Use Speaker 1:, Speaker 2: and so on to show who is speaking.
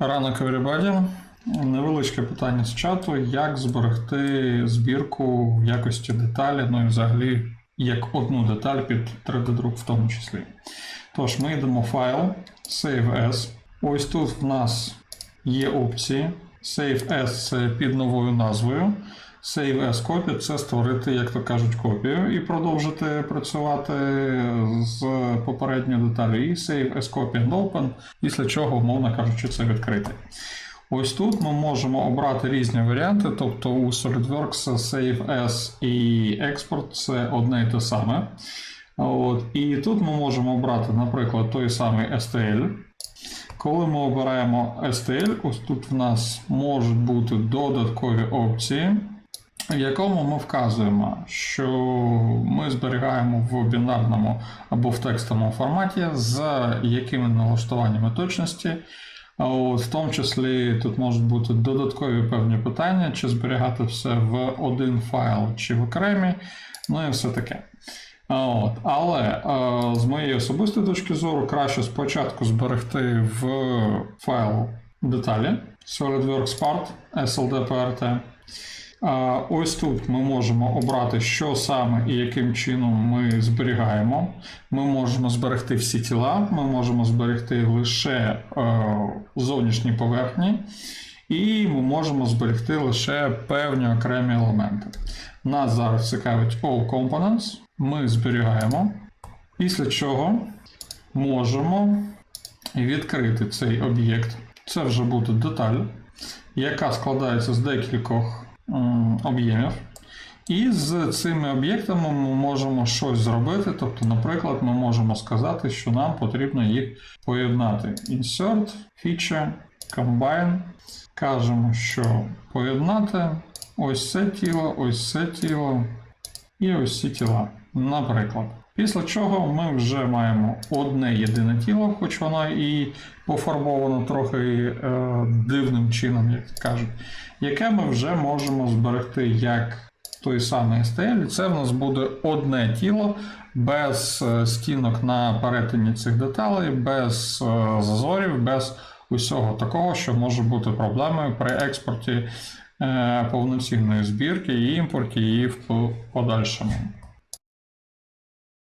Speaker 1: Ранок everybody. Невеличке питання з чату: як зберегти збірку в якості деталі, ну і взагалі як одну деталь під 3D-друк в тому числі. Тож, ми йдемо в файл, Save As. Ось тут в нас є опції. Save As під новою назвою. Save as copy це створити, як то кажуть, копію і продовжити працювати з попередньої деталі. І Save as copy and open, після чого, умовно кажучи, це відкрити. Ось тут ми можемо обрати різні варіанти, тобто у SolidWorks Save as і Export це одне і те саме. От. І тут ми можемо обрати, наприклад, той самий STL. Коли ми обираємо STL, ось тут в нас можуть бути додаткові опції, в якому ми вказуємо, що ми зберігаємо в бінарному або в текстовому форматі, з якими налаштуваннями точності. От, в тому числі тут можуть бути додаткові певні питання, чи зберігати все в один файл, чи в окремі, ну і все таке. От. Але е, з моєї особистої точки зору, краще спочатку зберегти в файл деталі SolidWorks Part, SLDPRT. А, Ось тут ми можемо обрати, що саме і яким чином ми зберігаємо. Ми можемо зберегти всі тіла, ми можемо зберегти лише е, зовнішні поверхні, і ми можемо зберегти лише певні окремі елементи. Нас зараз цікавить All Components. Ми зберігаємо, після чого можемо відкрити цей об'єкт. Це вже буде деталь, яка складається з декількох об'ємів. І з цими об'єктами ми можемо щось зробити. Тобто, наприклад, ми можемо сказати, що нам потрібно їх поєднати. Insert, Feature, Combine. Кажемо, що поєднати ось це тіло, ось це тіло і ось ці тіла. Наприклад. Після чого ми вже маємо одне єдине тіло, хоч воно і пофарбовано трохи е, дивним чином, як кажуть, яке ми вже можемо зберегти як той самий STL. І це в нас буде одне тіло без е, стінок на перетині цих деталей, без е, зазорів, без усього такого, що може бути проблемою при експорті е, повноцінної збірки і імпорті її в подальшому.